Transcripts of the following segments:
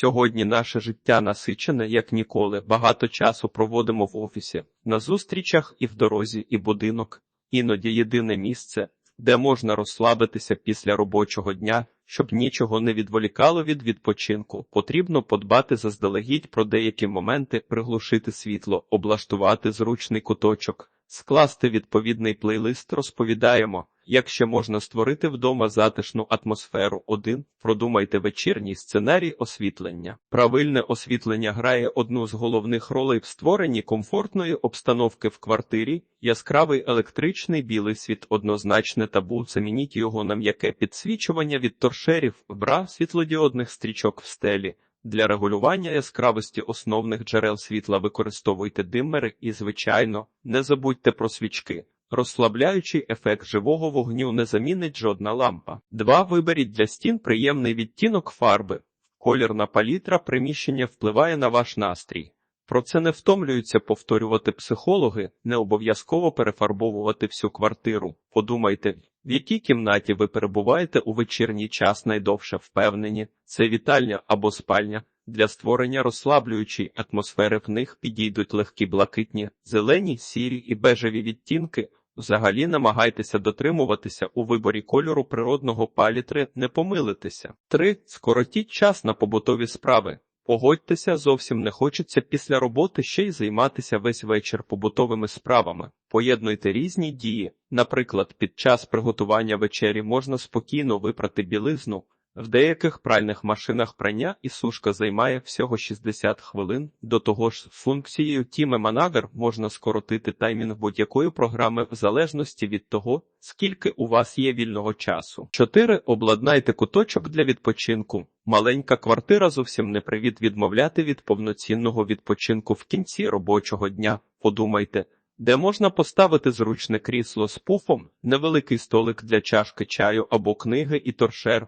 Сьогодні наше життя насичене, як ніколи. Багато часу проводимо в офісі, на зустрічах і в дорозі, і будинок. Іноді єдине місце, де можна розслабитися після робочого дня, щоб нічого не відволікало від відпочинку. Потрібно подбати заздалегідь про деякі моменти, приглушити світло, облаштувати зручний куточок, скласти відповідний плейлист. Розповідаємо, як ще можна створити вдома затишну атмосферу. 1. Продумайте вечірній сценарій освітлення. Правильне освітлення грає одну з головних ролей в створенні комфортної обстановки в квартирі. Яскравий електричний білий світ однозначне табу. Замініть його на м'яке підсвічування від торшерів, бра світлодіодних стрічок в стелі. Для регулювання яскравості основних джерел світла використовуйте диммери і, звичайно, не забудьте про свічки. Розслабляючий ефект живого вогню не замінить жодна лампа. 2. Виберіть для стін приємний відтінок фарби. Колірна палітра приміщення впливає на ваш настрій. Про це не втомлюються повторювати психологи, не обов'язково перефарбовувати всю квартиру. Подумайте, в якій кімнаті ви перебуваєте у вечірній час найдовше впевнені, це вітальня або спальня. Для створення розслаблюючої атмосфери в них підійдуть легкі блакитні, зелені, сірі і бежеві відтінки. Взагалі намагайтеся дотримуватися у виборі кольору природного палітри, не помилитися. 3. Скоротіть час на побутові справи. Погодьтеся, зовсім не хочеться після роботи ще й займатися весь вечір побутовими справами. Поєднуйте різні дії. Наприклад, під час приготування вечері можна спокійно випрати білизну. В деяких пральних машинах прання і сушка займає всього 60 хвилин. До того ж, функцією Time Manager можна скоротити таймінг будь-якої програми в залежності від того, скільки у вас є вільного часу. 4. Обладнайте куточок для відпочинку. Маленька квартира зовсім не привід відмовляти від повноцінного відпочинку в кінці робочого дня. Подумайте. Де можна поставити зручне крісло з пуфом, невеликий столик для чашки чаю або книги і торшер.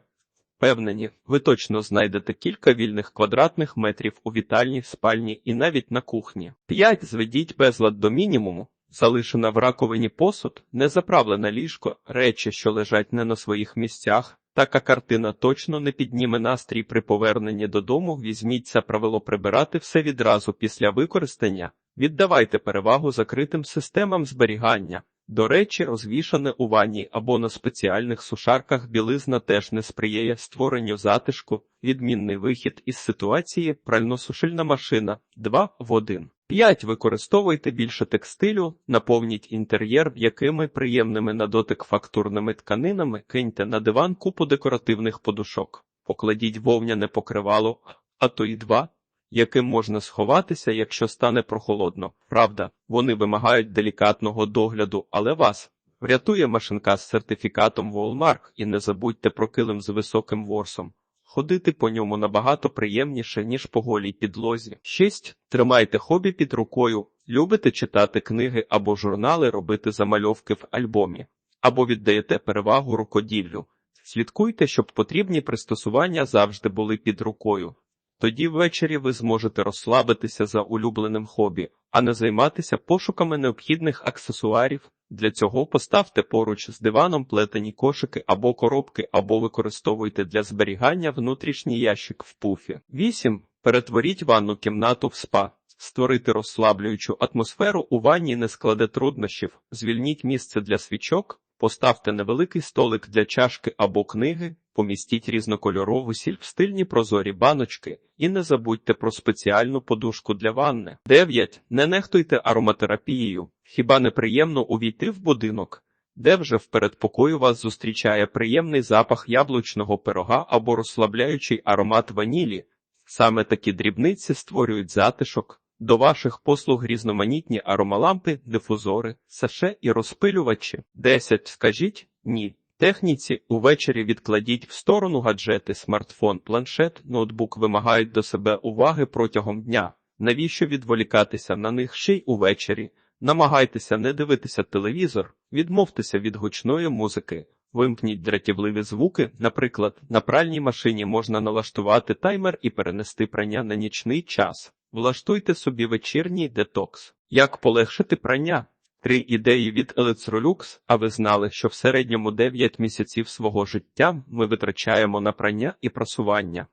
Впевнені, ви точно знайдете кілька вільних квадратних метрів у вітальні, спальні і навіть на кухні. 5. Зведіть безлад до мінімуму. Залишена в раковині посуд, незаправлене ліжко, речі, що лежать не на своїх місцях. Така картина точно не підніме настрій при поверненні додому. Візьміть це правило прибирати все відразу після використання. Віддавайте перевагу закритим системам зберігання. До речі, розвішане у ванні або на спеціальних сушарках білизна теж не сприяє створенню затишку, відмінний вихід із ситуації, прально-сушильна машина 2 в 1. 5. Використовуйте більше текстилю, наповніть інтер'єр м'якими приємними на дотик фактурними тканинами, киньте на диван купу декоративних подушок, покладіть вовняне покривало, а то й два яким можна сховатися, якщо стане прохолодно. Правда, вони вимагають делікатного догляду, але вас врятує машинка з сертифікатом Walmart і не забудьте про килим з високим ворсом. Ходити по ньому набагато приємніше, ніж по голій підлозі. 6. Тримайте хобі під рукою, любите читати книги або журнали, робити замальовки в альбомі, або віддаєте перевагу рукоділлю. Слідкуйте, щоб потрібні пристосування завжди були під рукою. Тоді ввечері ви зможете розслабитися за улюбленим хобі, а не займатися пошуками необхідних аксесуарів. Для цього поставте поруч з диваном плетені кошики або коробки, або використовуйте для зберігання внутрішній ящик в пуфі. 8. Перетворіть ванну кімнату в спа. Створити розслаблюючу атмосферу у ванні не складе труднощів, звільніть місце для свічок, поставте невеликий столик для чашки або книги, помістіть різнокольорову сіль в стильні прозорі баночки і не забудьте про спеціальну подушку для ванни. 9. Не нехтуйте ароматерапією. Хіба не приємно увійти в будинок, де вже в передпокою вас зустрічає приємний запах яблучного пирога або розслабляючий аромат ванілі. Саме такі дрібниці створюють затишок. До ваших послуг різноманітні аромалампи, дифузори, саше і розпилювачі. 10. Скажіть ні. Техніці увечері відкладіть в сторону гаджети, смартфон, планшет, ноутбук вимагають до себе уваги протягом дня. Навіщо відволікатися на них ще й увечері? Намагайтеся не дивитися телевізор, відмовтеся від гучної музики, вимкніть дратівливі звуки. Наприклад, на пральній машині можна налаштувати таймер і перенести прання на нічний час. Влаштуйте собі вечірній детокс. Як полегшити прання? Три ідеї від Electrolux, а ви знали, що в середньому 9 місяців свого життя ми витрачаємо на прання і прасування.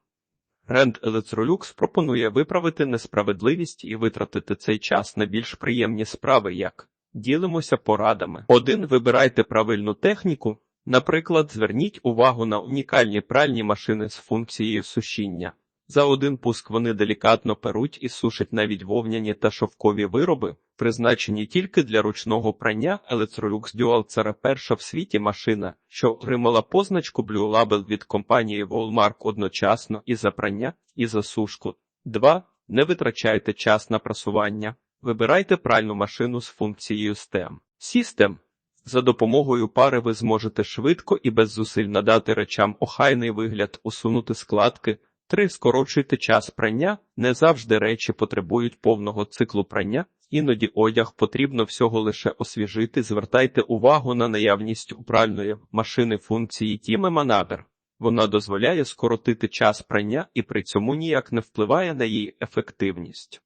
Бренд Electrolux пропонує виправити несправедливість і витратити цей час на більш приємні справи, як ділимося порадами. 1. Вибирайте правильну техніку. Наприклад, зверніть увагу на унікальні пральні машини з функцією сушіння. За один пуск вони делікатно перуть і сушать навіть вовняні та шовкові вироби, призначені тільки для ручного прання. Electrolux Dual – це перша в світі машина, що отримала позначку Blue Label від компанії Walmart одночасно і за прання, і за сушку. 2. Не витрачайте час на прасування. Вибирайте пральну машину з функцією STEM. System. За допомогою пари ви зможете швидко і без зусиль надати речам охайний вигляд, усунути складки. 3. Скорочуйте час прання. Не завжди речі потребують повного циклу прання. Іноді одяг потрібно всього лише освіжити. Звертайте увагу на наявність упральної пральної машини функції Time Manager. Вона дозволяє скоротити час прання і при цьому ніяк не впливає на її ефективність.